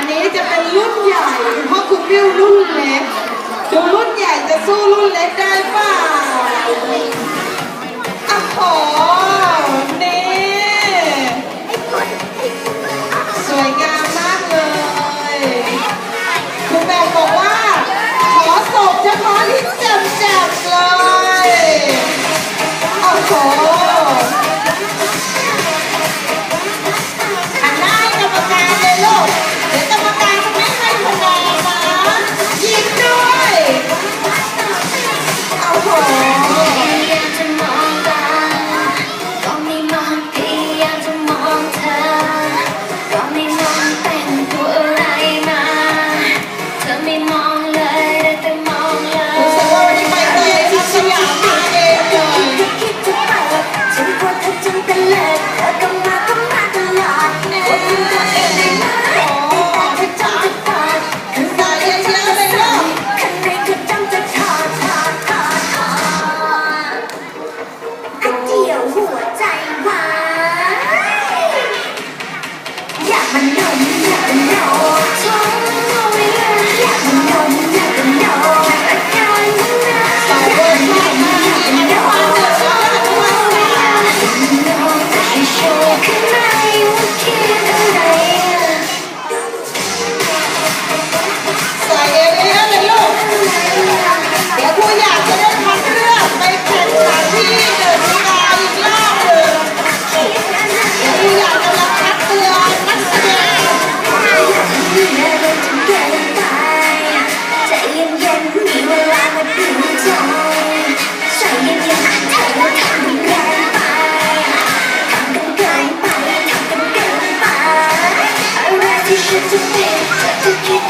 อันนี้จะเป็นรุ่นใหญ่เพราะคุณวิวรุ่นเล็ก ดูรุ่นใหญ่จะสู้รุ่นเล็กได้เปล่าโอ้โหนี่สวยงามมากเลย คุณแม่บอกว่า ขอส่งเพาะที่แจ่มๆเลยโอ้โห Yeah.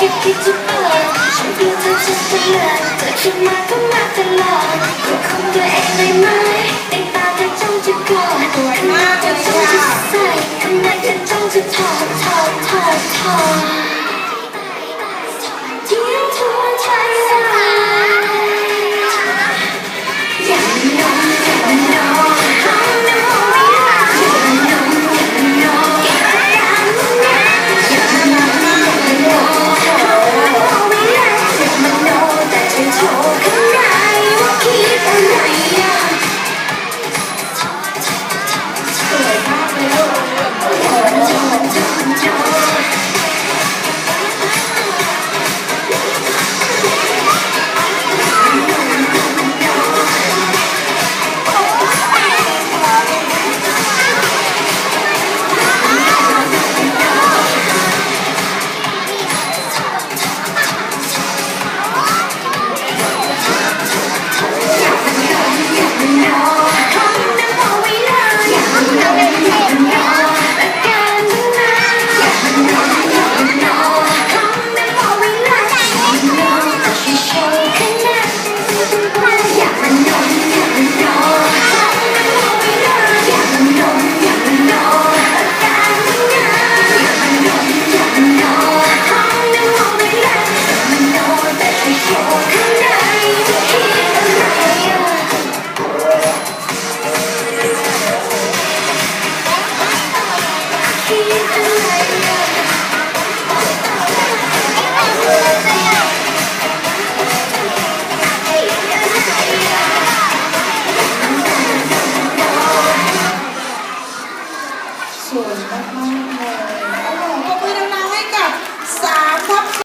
ก็คิดจะเปิดฉันเพื่อเธอจะเสลอเธอจนมาก็มาตลอดควบคุมตัวเองได้ไหมแต่ตาเธอจ้องจะกอดข้างน้าเธอจ้องจะใส่ข้างในเธอจ้องจะถอดถอดถอดถอด